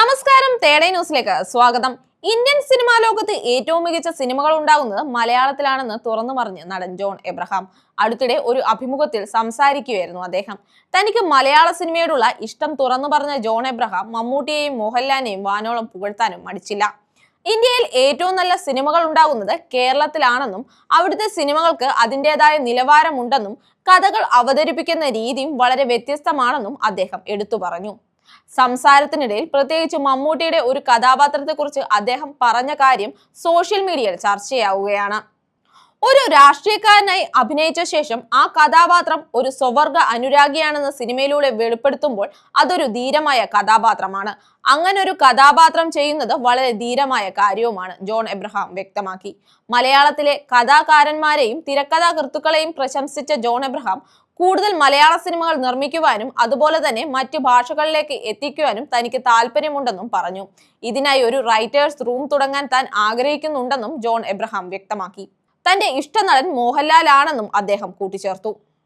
നമസ്കാരം തേടേ ന്യൂസിലേക്ക് സ്വാഗതം. ഇന്ത്യൻ സിനിമാ ലോകത്ത് ഏറ്റവും മികച്ച സിനിമകൾ ഉണ്ടാകുന്നത് മലയാളത്തിലാണെന്ന് തുറന്നു പറഞ്ഞ് നടൻ ജോൺ എബ്രഹാം. അടുത്തിടെ ഒരു അഭിമുഖത്തിൽ സംസാരിക്കുകയായിരുന്നു അദ്ദേഹം. തനിക്ക് മലയാള സിനിമയോടുള്ള ഇഷ്ടം തുറന്നു പറഞ്ഞ ജോൺ എബ്രഹാം മമ്മൂട്ടിയെയും മോഹൻലാലിനെയും വാനോളം പുകഴ്ത്താനും മടിച്ചില്ല. ഇന്ത്യയിൽ ഏറ്റവും നല്ല സിനിമകൾ ഉണ്ടാകുന്നത് കേരളത്തിലാണെന്നും അവിടുത്തെ സിനിമകൾക്ക് അതിന്റെതായ നിലവാരമുണ്ടെന്നും കഥകൾ അവതരിപ്പിക്കുന്ന രീതിയും വളരെ വ്യത്യസ്തമാണെന്നും അദ്ദേഹം എടുത്തു പറഞ്ഞു. സംസാരത്തിനിടയിൽ പ്രത്യേകിച്ച് മമ്മൂട്ടിയുടെ ഒരു കഥാപാത്രത്തെക്കുറിച്ച് അദ്ദേഹം പറഞ്ഞ കാര്യം സോഷ്യൽ മീഡിയയിൽ ചർച്ചയാവുകയാണ്. ഒരു രാഷ്ട്രീയക്കാരനായി അഭിനയിച്ച ശേഷം ആ കഥാപാത്രം ഒരു സ്വവർഗ അനുരാഗിയാണെന്ന് സിനിമയിലൂടെ വെളിപ്പെടുത്തുമ്പോൾ അതൊരു ധീരമായ കഥാപാത്രമാണ്. അങ്ങനെ ഒരു കഥാപാത്രം ചെയ്യുന്നത് വളരെ ധീരമായ കാര്യവുമാണ് ജോൺ എബ്രഹാം വ്യക്തമാക്കി. മലയാളത്തിലെ കഥാകാരന്മാരെയും തിരക്കഥാകൃത്തുക്കളെയും പ്രശംസിച്ച ജോൺ എബ്രഹാം കൂടുതൽ മലയാള സിനിമകൾ നിർമ്മിക്കുവാനും അതുപോലെ തന്നെ മറ്റ് ഭാഷകളിലേക്ക് എത്തിക്കുവാനും തനിക്ക് താല്പര്യമുണ്ടെന്നും പറഞ്ഞു. ഇതിനായി ഒരു റൈറ്റേഴ്സ് റൂം തുടങ്ങാൻ താൻ ആഗ്രഹിക്കുന്നുണ്ടെന്നും ജോൺ എബ്രഹാം വ്യക്തമാക്കി. തന്റെ ഇഷ്ടനടൻ മോഹൻലാൽ ആണെന്നും അദ്ദേഹം കൂട്ടിച്ചേർത്തു